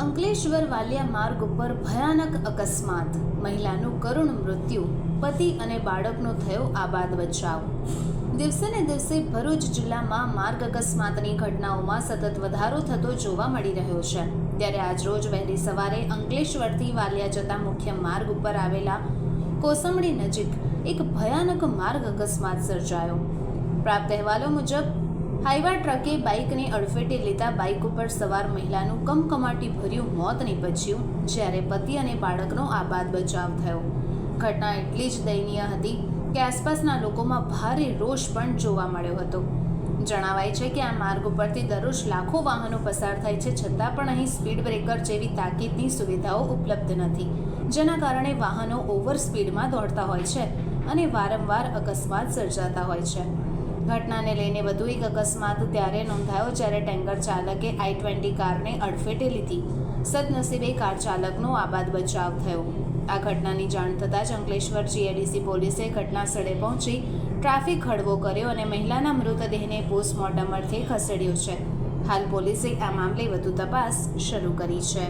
અંકલેશ્વર વાલિયા માર્ગ ઉપર ભયાનક અકસ્માત. મહિલાનું કરુણ મૃત્યુ, પતિ અને બાળકનો થયો આબાદ બચાવ. દિવસે ને દિવસે ભરૂચ જિલ્લામાં માર્ગ અકસ્માતની ઘટનાઓમાં સતત વધારો થતો જોવા મળી રહ્યો છે. ત્યારે આજરોજ વહેલી સવારે અંકલેશ્વરથી વાલિયા જતા મુખ્ય માર્ગ ઉપર આવેલા કોસંબડી નજીક એક ભયાનક માર્ગ અકસ્માત સર્જાયો. પ્રાપ્ત અહેવાલો મુજબ હાઈવા ટ્રકે બાઇકને અડફેટે લેતા બાઇક ઉપર સવાર મહિલાનું કમકમાટી ભર્યું, મોત નીપજ્યું, જ્યારે પતિ અને બાળકનો આબાદ બચાવ થયો. ઘટના એટલી જ દયનીય હતી કે આસપાસના લોકોમાં ભારે રોષ પણ જોવા મળ્યો હતો. જણાવાય છે કે આ માર્ગ ઉપરથી દરરોજ લાખો વાહનો પસાર થાય છે, છતાં પણ અહીં સ્પીડ બ્રેકર જેવી તાકીદની સુવિધાઓ ઉપલબ્ધ નથી, જેના કારણે વાહનો ઓવર સ્પીડમાં દોડતા હોય છે અને વારંવાર અકસ્માત સર્જાતા હોય છે. ઘટનાને લઈને વધુ એક અકસ્માત ત્યારે નોંધાયો જ્યારે ટેન્કર ચાલકે આઈ ટ્વેન્ટી કારને અડફેટે લીધી. સદનસીબે કાર ચાલકનો આબાદ બચાવ થયો. આ ઘટનાની જાણ થતાં જ અંકલેશ્વર જીએડીસી પોલીસે ઘટના સ્થળે પહોંચી ટ્રાફિક હળવો કર્યો અને મહિલાના મૃતદેહને પોસ્ટમોર્ટમ અર્થે ખસેડ્યો છે. હાલ પોલીસે આ મામલે વધુ તપાસ શરૂ કરી છે.